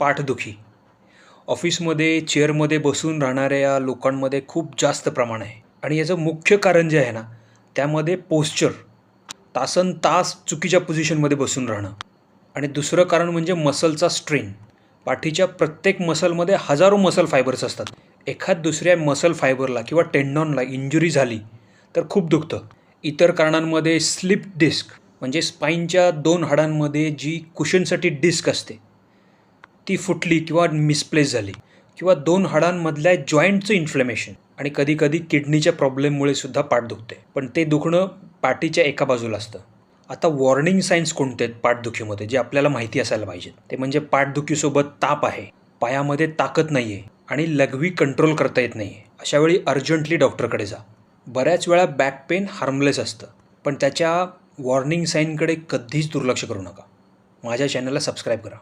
पाठदुखी. ऑफिसमध्ये चेअरमध्ये बसून राहणाऱ्या लोकांमध्ये खूप जास्त प्रमाण आहे. आणि याचं मुख्य कारण जे आहे ना त्यामध्ये पोस्चर तासन तास चुकीच्या पोझिशनमध्ये बसून राहणं. आणि दुसरं कारण म्हणजे मसलचा स्ट्रेन पाठीच्या प्रत्येक मसलमध्ये हजारो मसल फायबर्स असतात. एखाद दुसऱ्या मसल फायबरला किंवा टेंडॉनला इंजुरी झाली तर खूप दुखतं. इतर कारणांमध्ये स्लिप डिस्क म्हणजे स्पाईनच्या दोन हाडांमध्ये जी कुशनसाठी डिस्क असते ती फुटली किंवा मिसप्लेस झाली किंवा दोन हाडांमधल्या जॉईंटचं इन्फ्लेमेशन आणि कधीकधी किडनीच्या प्रॉब्लेममुळे सुद्धा पाठ दुखते. पण ते दुखणं पाठीच्या एका बाजूला असतं. आता वॉर्निंग सायन्स कोणते आहेत पाठदुखीमध्ये जे आपल्याला माहिती असायला पाहिजेत? ते म्हणजे पाठदुखीसोबत ताप आहे. पायामध्ये ताकद नाही आहे आणि लघवी कंट्रोल करता येत नाही आहे अशावेळी अर्जंटली डॉक्टरकडे जा. बऱ्याच वेळा बॅक पेन हार्मलेस असतं. पण त्याच्या वॉर्निंग साईनकडे कधीच दुर्लक्ष करू नका. माझ्या चॅनलला सबस्क्राईब करा.